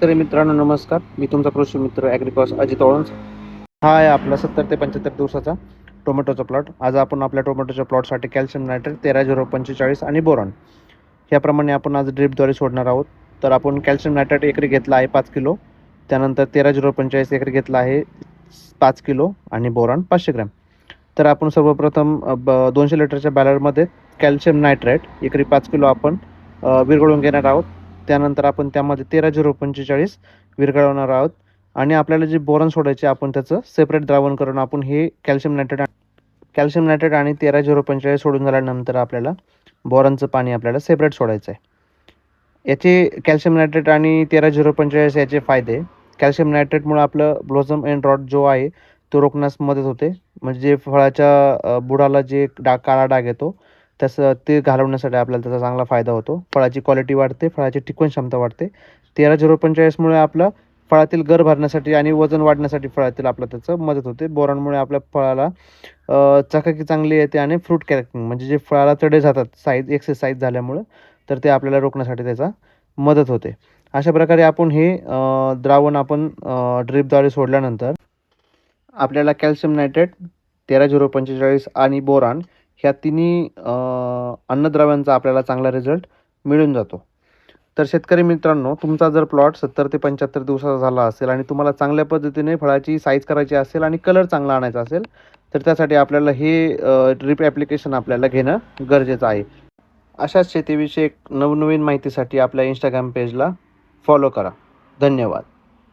तर मित्रांनो नमस्कार. मी तुमचा कृषी मित्र ॲग्रिकॉस अजित ओळंस हा आहे आपला सत्तर ते पंच्याहत्तर दिवसाचा टोमॅटोचा प्लॉट. आज आपण आपल्या टोमॅटोच्या प्लॉटसाठी कॅल्शियम नायट्रेट तेरा झिरो पंचेचाळीस आणि बोरॉन ह्याप्रमाणे आपण आज ड्रिपद्वारे सोडणार आहोत. तर आपण कॅल्शियम नायट्रेट एकरी घेतला आहे पाच किलो. त्यानंतर तेरा झिरो पंचेचाळीस एकरी घेतला आहे पाच किलो आणि बोरॉन पाचशे ग्रॅम. तर आपण सर्वप्रथम ब दोनशे लिटरच्या बॅलरमध्ये कॅल्शियम नायट्रेट एकरी पाच किलो आपण विरघळून घेणार आहोत. त्यानंतर आपण त्यामध्ये तेरा झिरो पंचेचाळीस विरघळवणार आहोत. आणि आपल्याला जे बोरॉन सोडायचे आपण त्याचं सेपरेट द्रावण करून आपण हे कॅल्शियम नायट्रेट कॅल्शियम नायट्रेट आणि तेरा झिरो पंचेचाळीस सोडून झाल्यानंतर आपल्याला बोरॉनचं पाणी आपल्याला सेपरेट सोडायचं आहे याचे कॅल्शियम नायट्रेट आणि तेरा झिरो पंचेचाळीस याचे फायदे. कॅल्शियम नायट्रेटमुळे आपलं ब्लोझम अँड रॉड जो आहे तो रोखण्यास मदत होते. म्हणजे फळाच्या बुडाला जे डाग काळा डाग येतो तसं ते घालवण्यासाठी आपल्याला त्याचा चांगला फायदा होतो. फळाची क्वालिटी वाढते फळाची टिकवण क्षमता वाढते. तेरा झिरो पंचेचाळीसमुळे आपलं फळातील गर भरण्यासाठी आणि वजन वाढण्यासाठी फळातील आपलं त्याचं मदत होते. बोरांमुळे आपल्या फळाला चकाकी चांगली येते आणि फ्रूट कॅरेक्टिंग म्हणजे जे फळाला तडे जातात साईज एक्सेस साईज झाल्यामुळं तर ते आपल्याला रोखण्यासाठी त्याचा मदत होते. अशा प्रकारे आपण हे द्रावण आपण ड्रीपद्वारे सोडल्यानंतर आपल्याला कॅल्शियम नायट्रेट तेरा झिरो पंचेचाळीस आणि बोरान ह्या तिन्ही अन्नद्रव्यांचा आपल्याला चांगला रिझल्ट मिळून जातो. तर शेतकरी मित्रांनो तुमचा जर प्लॉट सत्तर ते पंच्याहत्तर दिवसाचा झाला असेल आणि तुम्हाला चांगल्या पद्धतीने फळाची साईज करायची असेल आणि कलर चांगला आणायचा असेल तर त्यासाठी आपल्याला हे ड्रिप ॲप्लिकेशन आपल्याला घेणं गरजेचं आहे. अशाच शेतीविषयक नवनवीन माहितीसाठी आपल्या इंस्टाग्राम पेजला फॉलो करा. धन्यवाद.